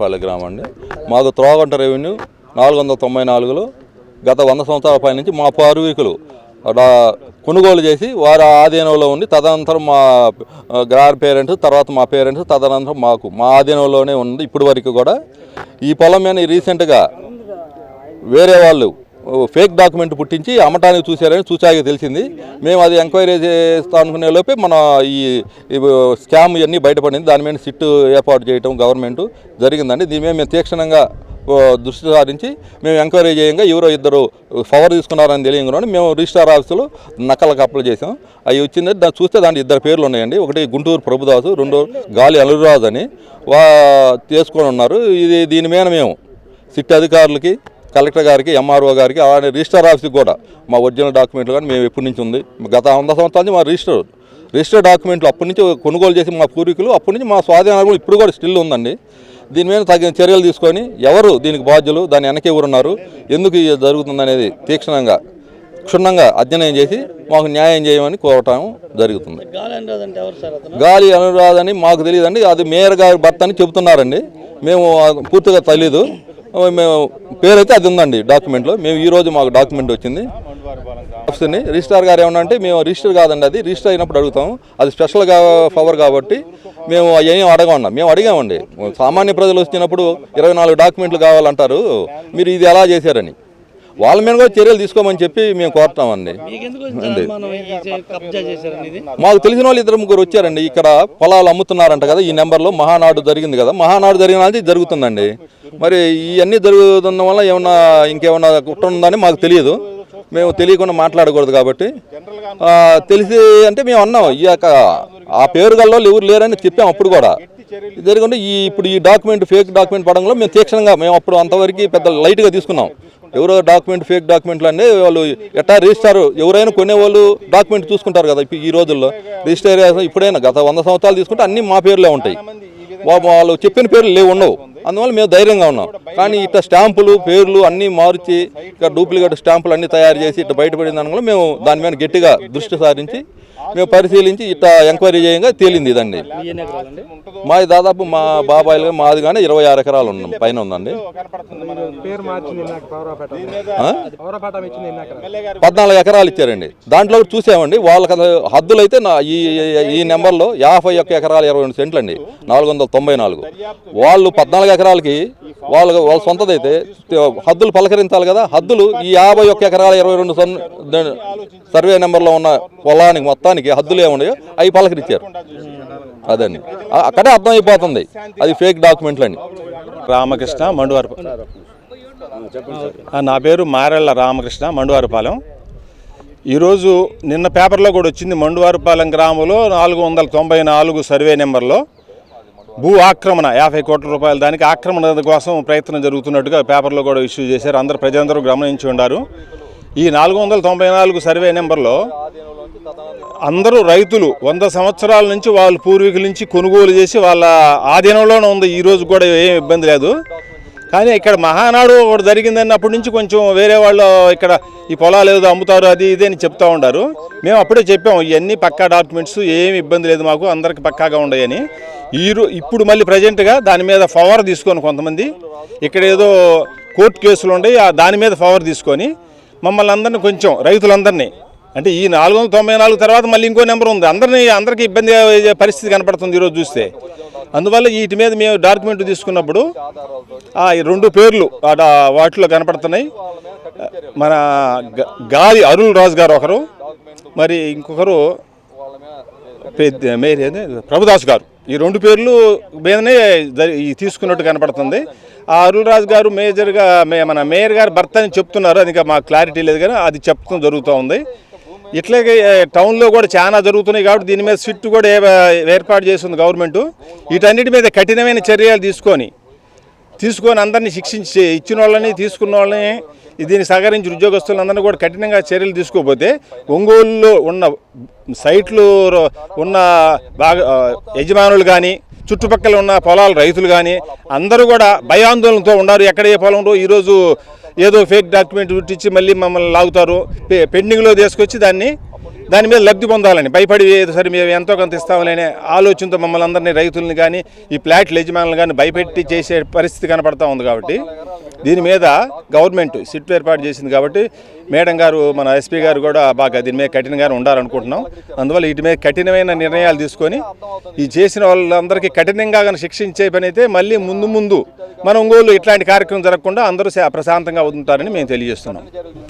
పల్లె గ్రామం అండి. మాకు త్రోగంట రెవెన్యూ నాలుగు వందల తొంభై నాలుగులో గత వంద సంవత్సరాల పై నుంచి మా పూర్వీకులు కొనుగోలు చేసి వారి ఆధీనంలో ఉండి తదనంతరం మా గ్రాండ్ పేరెంట్స్ తర్వాత మా పేరెంట్స్ తదనంతరం మాకు మా ఆధీనంలోనే ఉంది. ఇప్పటి వరకు కూడా ఈ పొలం మీద రీసెంట్గా వేరే వాళ్ళు ఫేక్ డాక్యుమెంట్ పుట్టించి అమ్మటానికి చూశారని చూసాక తెలిసింది. మేము అది ఎంక్వైరీ చేస్తా అనుకునే లోపే మన ఈ స్కామ్ ఇవన్నీ బయటపడింది. దాని మీద సిట్ ఏర్పాటు చేయడం గవర్నమెంట్ జరిగిందండి. దీని మీద మేము తీక్షణంగా దృష్టి సారించి మేము ఎంక్వైరీ చేయంగా ఎవరో ఇద్దరు పవర్ తీసుకున్నారని తెలియకుండా మేము రిజిస్టార్ ఆఫీసులో నకలకు అప్లై చేసాం అవి వచ్చింది దాన్ని చూస్తే దాంట్లో ఇద్దరు పేర్లు ఉన్నాయండి. ఒకటి గుంటూరు ప్రభుదాసు రెండో గాలి అనురాజ్ అని వా తీసుకొని ఉన్నారు. ఇది దీని మీద మేము సిట్ అధికారులకి కలెక్టర్ గారికి ఎంఆర్ఓ గారికి అలానే రిజిస్టర్ ఆఫీస్కి కూడా మా ఒరిజినల్ డాక్యుమెంట్లు కానీ మేము ఎప్పటి నుంచి ఉంది. గత వంద సంవత్సరాల నుంచి మా రిజిస్టర్ రిజిస్టర్ డాక్యుమెంట్లు అప్పటి నుంచి కొనుగోలు చేసి మా పూర్వీకులు అప్పటి నుంచి మా స్వాధీనాలు ఇప్పుడు కూడా స్టిల్ ఉందండి. దీని మీద తగిన చర్యలు తీసుకొని ఎవరు దీనికి బాధ్యులు దాని వెనక ఎవరున్నారు ఎందుకు ఇది జరుగుతుంది అనేది తీక్షణంగా క్షుణ్ణంగా అధ్యయనం చేసి మాకు న్యాయం చేయమని కోరటం జరుగుతుంది. గాలి అనురాధని మాకు తెలియదండి. అది మేయర్ గారి భర్త అని చెబుతున్నారండి. మేము పూర్తిగా తెలీదు మేము పేరైతే అది ఉందండి డాక్యుమెంట్లో. మేము ఈ రోజు మాకు డాక్యుమెంట్ వచ్చింది. వస్తుంది రిజిస్టార్ గారు ఏమన్నా అంటే మేము రిజిస్టర్ కాదండి అది. రిజిస్టర్ అయినప్పుడు అడుగుతాం అది స్పెషల్గా పవర్ కాబట్టి మేము ఏం అడగమన్నా మేము అడిగామండి. సామాన్య ప్రజలు వచ్చినప్పుడు ఇరవై నాలుగు డాక్యుమెంట్లు కావాలంటారు. మీరు ఇది ఎలా చేశారని. వాళ్ళ మీద కూడా చర్యలు తీసుకోమని చెప్పి మేము కోరుతామండి. మీకు తెలిసిన వాళ్ళు ఇద్దరు ముగ్గురు వచ్చారండి. ఇక్కడ పొలాలు అమ్ముతున్నారంట కదా ఈ నెంబర్లో మహానాడు జరిగింది కదా. మహానాడు జరిగిన జరుగుతుందండి. మరి ఇవన్నీ జరుగుతున్న వల్ల ఏమన్నా ఇంకేమన్నా కుట్ర ఉందని మాకు తెలియదు. మేము తెలియకుండా మాట్లాడకూడదు కాబట్టి. తెలిసి అంటే మేము అన్నాం ఈ యొక్క ఆ పేరు గల్లో ఎవరు లేరని చెప్పాం అప్పుడు కూడా. ఇది జరిగింది ఈ ఇప్పుడు ఈ డాక్యుమెంట్ ఫేక్ డాక్యుమెంట్ పడంలో మేము తీక్షణంగా మేము అప్పుడు అంతవరకు పెద్ద లైట్గా తీసుకున్నాం. ఎవరో డాక్యుమెంట్ ఫేక్ డాక్యుమెంట్లు అంటే వాళ్ళు ఎట్టా రిజిస్టార్ ఎవరైనా కొనేవాళ్ళు డాక్యుమెంట్ చూసుకుంటారు కదా ఇప్పుడు ఈ రోజుల్లో. రిజిస్టర్ ఇప్పుడైనా గత వంద సంవత్సరాలు తీసుకుంటే అన్నీ మా పేర్లే ఉంటాయి. వాళ్ళు చెప్పిన పేర్లు లేవు ఉండవు. అందువల్ల మేము ధైర్యంగా ఉన్నాం. కానీ ఇట్లా స్టాంపులు పేర్లు అన్నీ మార్చి ఇక డూప్లికేట్ స్టాంపులు అన్నీ తయారు చేసి ఇట్లా బయటపడిన దాని మేము దాని మీద గట్టిగా దృష్టి సారించి మేము పరిశీలించి ఇట్లా ఎంక్వైరీ చేయంగా తేలింది ఇదండి. మీ మాది దాదాపు మా బాబాయిలు మాది కానీ ఇరవై ఆరు ఎకరాలు ఉన్నాం పైన ఉందండి. పద్నాలుగు ఎకరాలు ఇచ్చారండి. దాంట్లో చూసామండి వాళ్ళకి హద్దులు అయితే నా ఈ ఈ నెంబర్లో యాభై ఒక్క ఎకరాలు ఇరవై రెండు సెంట్లు అండి నాలుగు వందల తొంభై నాలుగు. వాళ్ళు పద్నాలుగు ఎకరాలకి వాళ్ళ వాళ్ళ సొంతదైతే హద్దులు పలకరించాలి కదా. హద్దులు ఈ యాభై ఒక్క ఎకరాల ఇరవై రెండు సొన్ సర్వే నెంబర్లో ఉన్న పొలానికి మొత్తానికి హద్దులు ఏమున్నాయో అవి పలకరించారు. అదండి అక్కడే అర్థమైపోతుంది అది ఫేక్ డాక్యుమెంట్లు రామకృష్ణ మండువారిపాలెం నా పేరు మారెళ్ళ రామకృష్ణ మండువారిపాలెం. ఈరోజు నిన్న పేపర్లో కూడా వచ్చింది మండువారిపాలెం గ్రామంలో నాలుగు వందల తొంభై నాలుగు సర్వే నెంబర్లో. భూ ఆక్రమణ. యాభై కోట్ల రూపాయల దానికి ఆక్రమణ కోసం ప్రయత్నం జరుగుతున్నట్టుగా పేపర్లో కూడా ఇష్యూ చేశారు. అందరు ప్రజలందరూ గమనించి ఉన్నారు ఈ నాలుగు వందల తొంభై నాలుగు సర్వే నెంబర్లో అందరూ రైతులు వంద సంవత్సరాల నుంచి వాళ్ళ పూర్వీకుల నుంచి కొనుగోలు చేసి వాళ్ళ ఆధీనంలోనే ఉంది. ఈరోజు కూడా ఏం ఇబ్బంది లేదు. కానీ ఇక్కడ మహానాడు ఒకటి జరిగిందన్నప్పటి నుంచి కొంచెం వేరే వాళ్ళు ఇక్కడ ఈ పొలాలు ఏదో అమ్ముతారు అది ఇది అని చెప్తా ఉంటారు మేము అప్పుడే చెప్పాము ఇవన్నీ పక్కా డాక్యుమెంట్స్ ఏమి ఇబ్బంది లేదు మాకు అందరికి పక్కాగా ఉండయని. ఈరో ఇప్పుడు మళ్ళీ ప్రజెంట్గా దాని మీద పవర్ తీసుకొని కొంతమంది ఇక్కడ ఏదో కోర్టు కేసులు ఉన్నాయి ఆ దాని మీద పవర్ తీసుకొని మమ్మల్ని అందరినీ కొంచెం రైతులందరినీ అంటే ఈ నాలుగు వందల తొంభై నాలుగు తర్వాత మళ్ళీ ఇంకో నెంబర్ ఉంది. అందరినీ అందరికీ ఇబ్బంది అయ్యే పరిస్థితి కనపడుతుంది ఈరోజు చూస్తే. అందువల్ల వీటి మీద మేము డాక్యుమెంట్ తీసుకున్నప్పుడు ఆ ఈ రెండు పేర్లు వాటిలో కనపడుతున్నాయి. మన గాలి అరుణ్ రాజు గారు ఒకరు మరి ఇంకొకరు పెద్ద మేరీ అదే ప్రభుదాస్ గారు. ఈ రెండు పేర్లు మీదనే తీసుకున్నట్టు కనపడుతుంది. ఆ అరుణ్ రాజు గారు మేజర్గా మే- మన మేయర్ గారు భర్త అని చెప్తున్నారు. అది ఇంకా మాకు క్లారిటీ లేదు కానీ అది చెప్పడం జరుగుతూ ఉంది. ఇట్లాగే టౌన్లో కూడా చాలా జరుగుతున్నాయి కాబట్టి దీని మీద స్విట్ కూడా ఏర్పాటు చేస్తుంది గవర్నమెంట్. వీటన్నిటి మీద కఠినమైన చర్యలు తీసుకొని తీసుకొని అందరినీ శిక్షించి ఇచ్చిన వాళ్ళని తీసుకున్న వాళ్ళని దీన్ని సహకరించి ఉద్యోగస్తులందరినీ కూడా కఠినంగా చర్యలు తీసుకోకపోతే ఒంగోలులో ఉన్న సైట్లు ఉన్న బాగా యజమానులు కానీ చుట్టుపక్కల ఉన్న పొలాల రైతులు కానీ అందరూ కూడా భయాందోళనతో ఉన్నారు. ఎక్కడ ఏ పొలంలో ఈరోజు ఏదో ఫేక్ డాక్యుమెంట్ ఇచ్చి మళ్ళీ మమ్మల్ని లాగుతారు. పెండింగ్లో తీసుకొచ్చి దాన్ని దాని మీద లబ్ధి పొందాలని భయపడి సరే మేము ఎంతో కొంత ఇస్తామని ఆలోచనతో మమ్మల్ని అందరినీ రైతుల్ని కానీ ఈ ప్లాట్ల యజమానులు కానీ భయపెట్టి చేసే పరిస్థితి కనపడతా ఉంది కాబట్టి. దీని మీద గవర్నమెంట్ సిట్ ఏర్పాటు చేసింది కాబట్టి మేడం గారు మన ఎస్పీ గారు కూడా బాగా దీని మీద కఠినంగానే ఉండాలనుకుంటున్నాం. అందువల్ల వీటి మీద కఠినమైన నిర్ణయాలు తీసుకొని ఈ చేసిన వాళ్ళందరికీ కఠినంగా కానీ శిక్షించే పని అయితే మళ్ళీ ముందు ముందు మన ఒంగోలు ఇట్లాంటి కార్యక్రమం జరగకుండా అందరూ ప్రశాంతంగా ఉంటారని మేము తెలియజేస్తున్నాం. థ్యాంక్